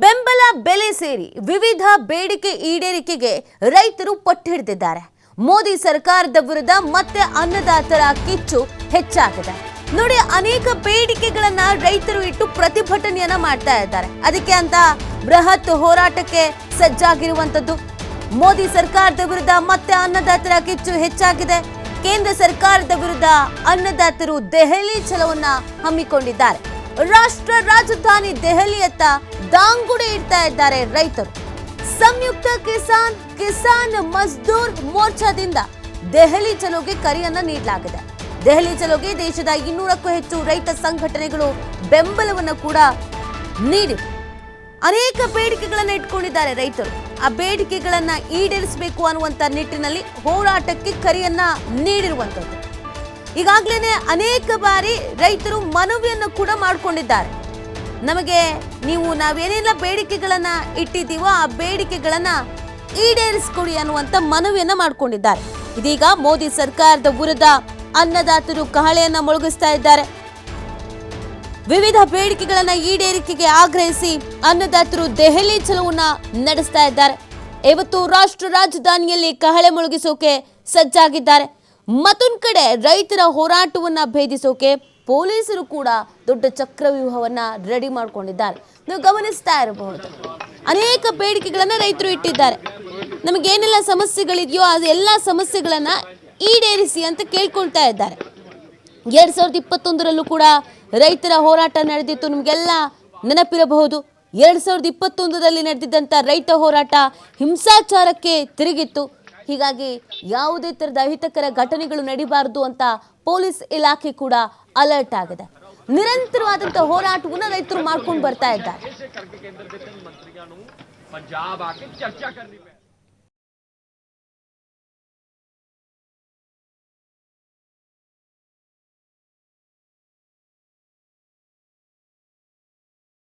ಬೆಂಬಲ ಬೆಲೆ ಸೇರಿ ವಿವಿಧ ಬೇಡಿಕೆ ಈಡೇರಿಕೆಗೆ ರೈತರು ಪಟ್ಟು ಹಿಡಿದಿದ್ದಾರೆ ಮೋದಿ ಸರ್ಕಾರದ ವಿರುದ್ಧ ಮತ್ತೆ ಅನ್ನದಾತರ ಕಿಚ್ಚು ಹೆಚ್ಚಾಗಿದೆ. ನೋಡಿ, ಅನೇಕ ಬೇಡಿಕೆಗಳನ್ನ ರೈತರು ಇಟ್ಟು ಪ್ರತಿಭಟನೆಯನ್ನ ಮಾಡ್ತಾ ಇದ್ದಾರೆ. ಅದಕ್ಕೆ ಅಂತ ಬೃಹತ್ ಹೋರಾಟಕ್ಕೆ ಸಜ್ಜಾಗಿರುವಂತದ್ದು ಮೋದಿ ಸರ್ಕಾರದ ವಿರುದ್ಧ ಮತ್ತೆ ಅನ್ನದಾತರ ಕಿಚ್ಚು ಹೆಚ್ಚಾಗಿದೆ. ಕೇಂದ್ರ ಸರ್ಕಾರದ ವಿರುದ್ಧ ಅನ್ನದಾತರು ದೆಹಲಿ ಛಲವನ್ನ ಹಮ್ಮಿಕೊಂಡಿದ್ದಾರೆ. ರಾಷ್ಟ್ರ ರಾಜಧಾನಿ ದೆಹಲಿಯತ್ತ ದಾಂಗುಡೆ ಇಡ್ತಾ ಇದ್ದಾರೆ ರೈತರು. ಸಂಯುಕ್ತ ಕಿಸಾನ್ ಕಿಸಾನ್ ಮಜ್ದೂರ್ ಮೋರ್ಚಾದಿಂದ ದೆಹಲಿ ಚಲೋಗೆ ಕರೆಯನ್ನ ನೀಡಲಾಗಿದೆ. ದೆಹಲಿ ಚಲೋಗೆ ದೇಶದ ಇನ್ನೂರಕ್ಕೂ ಹೆಚ್ಚು ರೈತ ಸಂಘಟನೆಗಳು ಬೆಂಬಲವನ್ನು ಕೂಡ ನೀಡಿ. ಅನೇಕ ಬೇಡಿಕೆಗಳನ್ನು ಇಟ್ಕೊಂಡಿದ್ದಾರೆ ರೈತರು. ಆ ಬೇಡಿಕೆಗಳನ್ನ ಈಡೇರಿಸಬೇಕು ಅನ್ನುವಂತ ನಿಟ್ಟಿನಲ್ಲಿ ಹೋರಾಟಕ್ಕೆ ಕರೆಯನ್ನ ನೀಡಿರುವಂತದ್ದು. ಈಗಾಗಲೇ ಅನೇಕ ಬಾರಿ ರೈತರು ಮನವಿಯನ್ನು ಕೂಡ ಮಾಡಿಕೊಂಡಿದ್ದಾರೆ. ನಮಗೆ ನೀವು ನಾವೇನೆಲ್ಲ ಬೇಡಿಕೆಗಳನ್ನ ಇಟ್ಟಿದ್ದೀವೋ ಆ ಬೇಡಿಕೆಗಳನ್ನ ಈಡೇರಿಸಿಕೊಡಿ ಅನ್ನುವಂತ ಮನವಿಯನ್ನು ಮಾಡಿಕೊಂಡಿದ್ದಾರೆ. ಇದೀಗ ಮೋದಿ ಸರ್ಕಾರದ ವಿರುದ್ಧ ಅನ್ನದಾತರು ಕಹಳೆಯನ್ನ ಮುಳುಗಿಸ್ತಾ ಇದ್ದಾರೆ. ವಿವಿಧ ಬೇಡಿಕೆಗಳನ್ನ ಈಡೇರಿಕೆಗೆ ಆಗ್ರಹಿಸಿ ಅನ್ನದಾತರು ದೆಹಲಿ ಚಲುವನ್ನ ನಡೆಸ್ತಾ ಇದ್ದಾರೆ. ಇವತ್ತು ರಾಷ್ಟ್ರ ರಾಜಧಾನಿಯಲ್ಲಿ ಕಹಳೆ ಮೊಳಗಿಸೋಕೆ ಸಜ್ಜಾಗಿದ್ದಾರೆ. ಮತ್ತೊಂದ್ ಕಡೆ ರೈತರ ಹೋರಾಟವನ್ನ ಭೇದಿಸೋಕೆ ಪೊಲೀಸರು ಕೂಡ ದೊಡ್ಡ ಚಕ್ರವ್ಯೂಹವನ್ನ ರೆಡಿ ಮಾಡ್ಕೊಂಡಿದ್ದಾರೆ. ನೀವು ಗಮನಿಸ್ತಾ ಇರಬಹುದು. ಅನೇಕ ಬೇಡಿಕೆಗಳನ್ನ ರೈತರು ಇಟ್ಟಿದ್ದಾರೆ. ನಮಗೇನೆಲ್ಲ ಸಮಸ್ಯೆಗಳಿದೆಯೋ ಆ ಎಲ್ಲ ಸಮಸ್ಯೆಗಳನ್ನ ಈಡೇರಿಸಿ ಅಂತ ಕೇಳ್ಕೊಳ್ತಾ ಇದ್ದಾರೆ. ಎರಡ್ ಸಾವಿರದ ಇಪ್ಪತ್ತೊಂದರಲ್ಲೂ ಕೂಡ ರೈತರ ಹೋರಾಟ ನಡೆದಿತ್ತು. ನಿಮಗೆಲ್ಲ ನೆನಪಿರಬಹುದು. ಎರಡ್ ಸಾವಿರದ ಇಪ್ಪತ್ತೊಂದರಲ್ಲಿ ನಡೆದಿದ್ದಂಥ ರೈತ ಹೋರಾಟ ಹಿಂಸಾಚಾರಕ್ಕೆ ತಿರುಗಿತ್ತು. ಹೀಗಾಗಿ ಯಾವುದೇ ತರದ ಅಹಿತಕರ ಘಟನೆಗಳು ನಡಿಬಾರದು ಅಂತ ಪೊಲೀಸ್ ಇಲಾಖೆ ಕೂಡ ಅಲರ್ಟ್ ಆಗಿದೆ. ನಿರಂತರವಾದಂತಹ ಹೋರಾಟವನ್ನು ರೈತರು ಮಾಡ್ಕೊಂಡು ಬರ್ತಾ ಇದ್ದಾರೆ.